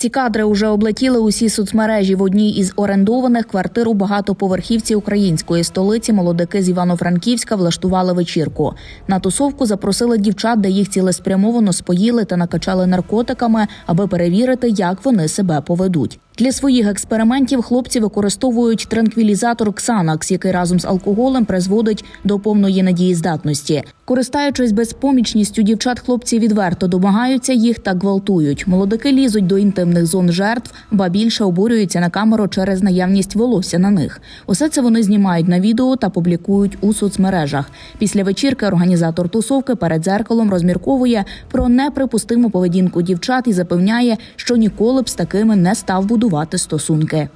Ці кадри уже облетіли усі соцмережі. В одній із орендованих квартир у багатоповерхівці української столиці молодики з Івано-Франківська влаштували вечірку. На тусовку запросили дівчат, де їх цілеспрямовано споїли та накачали наркотиками, аби перевірити, як вони себе поведуть. Для своїх експериментів хлопці використовують транквілізатор Ксанакс, який разом з алкоголем призводить до повної недієздатності. Користаючись безпомічністю дівчат, хлопці відверто домагаються їх та гвалтують. Молодики лізуть до інтимних зон жертв, ба більше обурюються на камеру через наявність волосся на них. Усе це вони знімають на відео та публікують у соцмережах. Після вечірки організатор тусовки перед дзеркалом розмірковує про неприпустиму поведінку дівчат і запевняє, що ніколи б з такими не став будувати стосунки.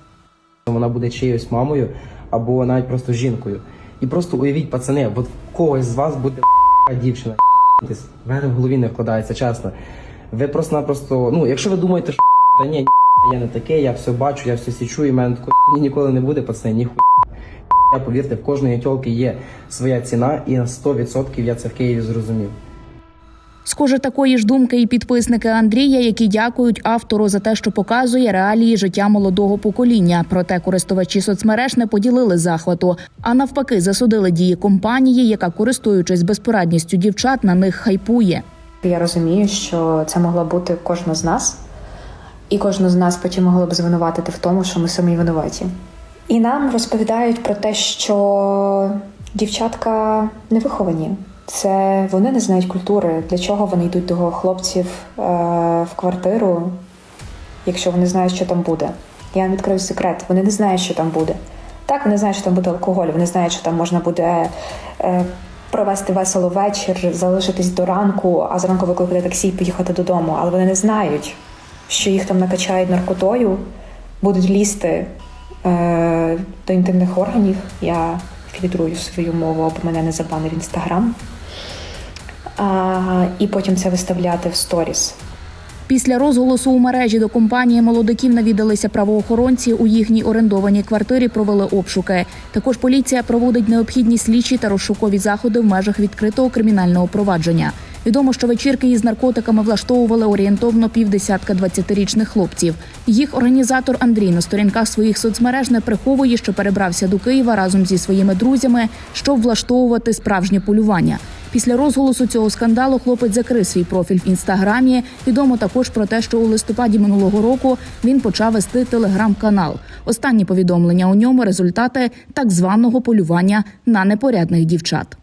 Вона буде чиєюсь мамою або навіть просто жінкою. І просто уявіть, пацани, от когось з вас буде дівчина. В мене в голові не вкладається, чесно. Ви просто-напросто, ну, якщо ви думаєте, що та ні, я не такий, я все бачу, я все січу, і в мене такої ніколи не буде, пацани, ніхуя. Я повірте, в кожної тьолки є своя ціна, і на 100% я це в Києві зрозумів. Схоже, такої ж думки і підписники Андрія, які дякують автору за те, що показує реалії життя молодого покоління. Проте користувачі соцмереж не поділили захвату, а навпаки, засудили дії компанії, яка, користуючись безпорадністю дівчат, на них хайпує. Я розумію, що це могла бути кожна з нас, і кожна з нас потім могла б звинуватити в тому, що ми самі винуваті. І нам розповідають про те, що дівчатка не виховані. Це вони не знають культури, для чого вони йдуть до хлопців е, в квартиру, якщо вони знають, що там буде. Я вам відкрию секрет, вони не знають, що там буде. Так, вони знають, що там буде алкоголь, вони знають, що там можна буде е, провести весело вечір, залишитись до ранку, а зранку викликати таксі і поїхати додому. Але вони не знають, що їх там накачають наркотою, будуть лізти е, до інтимних органів. Я фільтрую свою мову, аби мене не забанив інстаграм. І потім це виставляти в сторіс. Після розголосу у мережі до компанії молодиків навідалися правоохоронці. У їхній орендованій квартирі провели обшуки. Також поліція проводить необхідні слідчі та розшукові заходи в межах відкритого кримінального провадження. Відомо, що вечірки із наркотиками влаштовували орієнтовно півдесятка 20-річних хлопців. Їх організатор Андрій на сторінках своїх соцмереж не приховує, що перебрався до Києва разом зі своїми друзями, щоб влаштовувати справжнє полювання. Після розголосу цього скандалу хлопець закрив свій профіль в інстаграмі. Відомо також про те, що у листопаді минулого року він почав вести телеграм-канал. Останні повідомлення у ньому результати так званого полювання на непорядних дівчат.